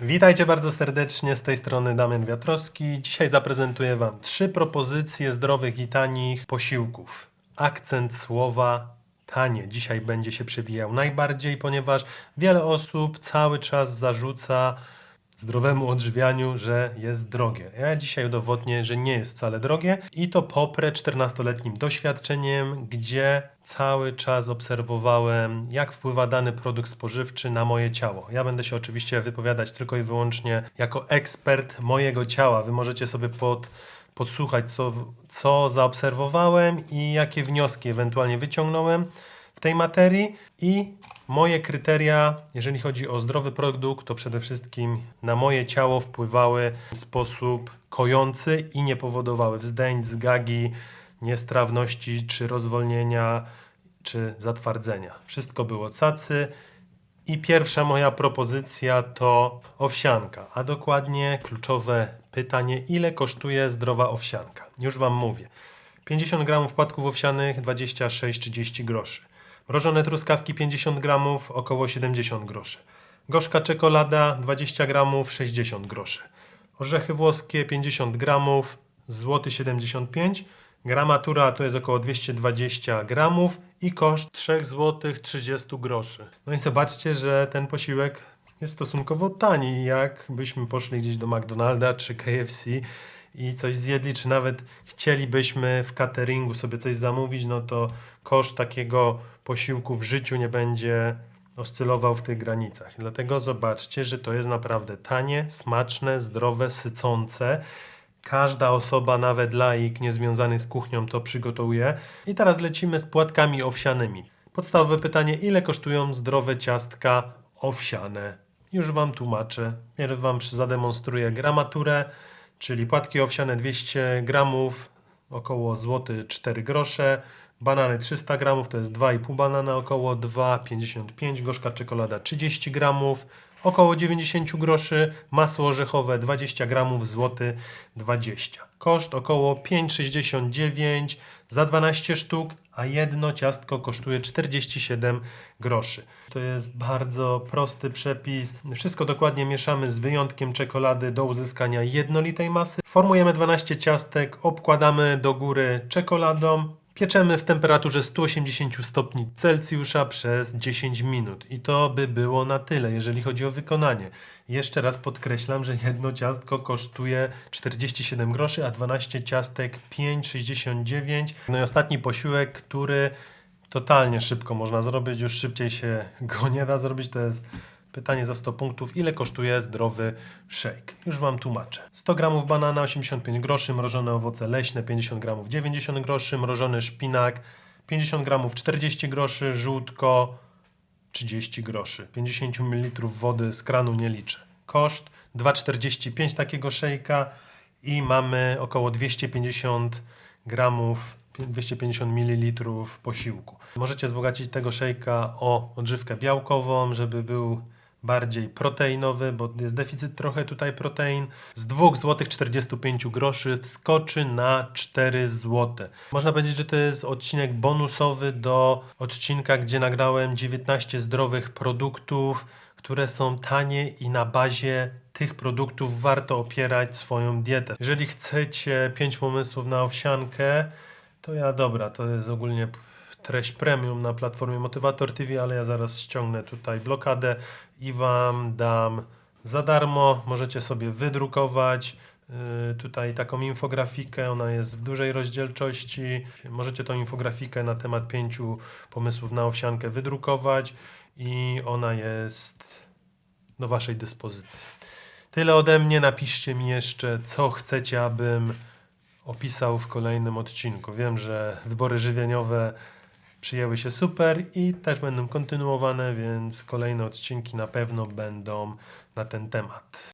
Witajcie bardzo serdecznie, z tej strony Damian Wiatrowski. Dzisiaj zaprezentuję Wam trzy propozycje zdrowych i tanich posiłków. Akcent słowa tanie dzisiaj będzie się przewijał najbardziej, ponieważ wiele osób cały czas zarzuca zdrowemu odżywianiu, że jest drogie. Ja dzisiaj udowodnię, że nie jest wcale drogie i to poprę 14-letnim doświadczeniem, gdzie cały czas obserwowałem, jak wpływa dany produkt spożywczy na moje ciało. Ja będę się oczywiście wypowiadać tylko i wyłącznie jako ekspert mojego ciała. Wy możecie sobie pod, podsłuchać, co, co zaobserwowałem i jakie wnioski ewentualnie wyciągnąłem w tej materii i moje kryteria, jeżeli chodzi o zdrowy produkt, to przede wszystkim na moje ciało wpływały w sposób kojący i nie powodowały wzdęć, zgagi, niestrawności, czy rozwolnienia, czy zatwardzenia. Wszystko było cacy. I pierwsza moja propozycja to owsianka, a dokładnie kluczowe pytanie, ile kosztuje zdrowa owsianka? Już Wam mówię. 50 gramów płatków owsianych 26-30 groszy. Mrożone truskawki 50 gramów około 70 groszy. Gorzka czekolada 20 gramów 60 groszy. Orzechy włoskie 50 gramów złoty 75 Gramatura to jest około 220 gramów i koszt 3 zł 30 groszy. No i zobaczcie, że ten posiłek jest stosunkowo tani, jakbyśmy poszli gdzieś do McDonalda czy KFC i coś zjedli, czy nawet chcielibyśmy w cateringu sobie coś zamówić, no to koszt takiego posiłku w życiu nie będzie oscylował w tych granicach. Dlatego zobaczcie, że to jest naprawdę tanie, smaczne, zdrowe, sycące. Każda osoba, nawet laik niezwiązany z kuchnią, to przygotuje. I teraz lecimy z płatkami owsianymi. Podstawowe pytanie: ile kosztują zdrowe ciastka owsiane? Już Wam tłumaczę. Wam zademonstruję gramaturę, czyli płatki owsiane 200 gramów, około złoty 4 grosze. Banany 300 gramów, to jest 2,5 banana, około 2,55. Gorzka czekolada 30 gramów, około 90 groszy. Masło orzechowe 20 gramów, złoty 20. Koszt około 5,69 za 12 sztuk, a jedno ciastko kosztuje 47 groszy. To jest bardzo prosty przepis. Wszystko dokładnie mieszamy z wyjątkiem czekolady do uzyskania jednolitej masy. Formujemy 12 ciastek, obkładamy do góry czekoladą. Pieczemy w temperaturze 180 stopni Celsjusza przez 10 minut. I to by było na tyle, jeżeli chodzi o wykonanie. Jeszcze raz podkreślam, że jedno ciastko kosztuje 47 groszy, a 12 ciastek 5,69. No i ostatni posiłek, który totalnie szybko można zrobić, już szybciej się go nie da zrobić, to jest pytanie za 100 punktów. Ile kosztuje zdrowy shake? Już Wam tłumaczę. 100 gramów banana 85 groszy, mrożone owoce leśne 50 gramów 90 groszy, mrożony szpinak 50 gramów 40 groszy, żółtko 30 groszy. 50 ml wody z kranu nie liczę. Koszt 2,45 takiego szejka i mamy około 250 gramów, 250 ml posiłku. Możecie wzbogacić tego szejka o odżywkę białkową, żeby był bardziej proteinowy, bo jest deficyt trochę tutaj protein. Z 2 zł 45 groszy wskoczy na 4 zł. Można powiedzieć, że to jest odcinek bonusowy do odcinka, gdzie nagrałem 19 zdrowych produktów, które są tanie i na bazie tych produktów warto opierać swoją dietę. Jeżeli chcecie 5 pomysłów na owsiankę, to ja dobra, to jest ogólnie treść premium na platformie Motywator TV, ale ja zaraz ściągnę tutaj blokadę i Wam dam za darmo. Możecie sobie wydrukować yy, tutaj taką infografikę, ona jest w dużej rozdzielczości. Możecie tą infografikę na temat pięciu pomysłów na owsiankę wydrukować i ona jest do Waszej dyspozycji. Tyle ode mnie. Napiszcie mi jeszcze, co chcecie, abym opisał w kolejnym odcinku. Wiem, że wybory żywieniowe przyjęły się super i też będą kontynuowane, więc kolejne odcinki na pewno będą na ten temat.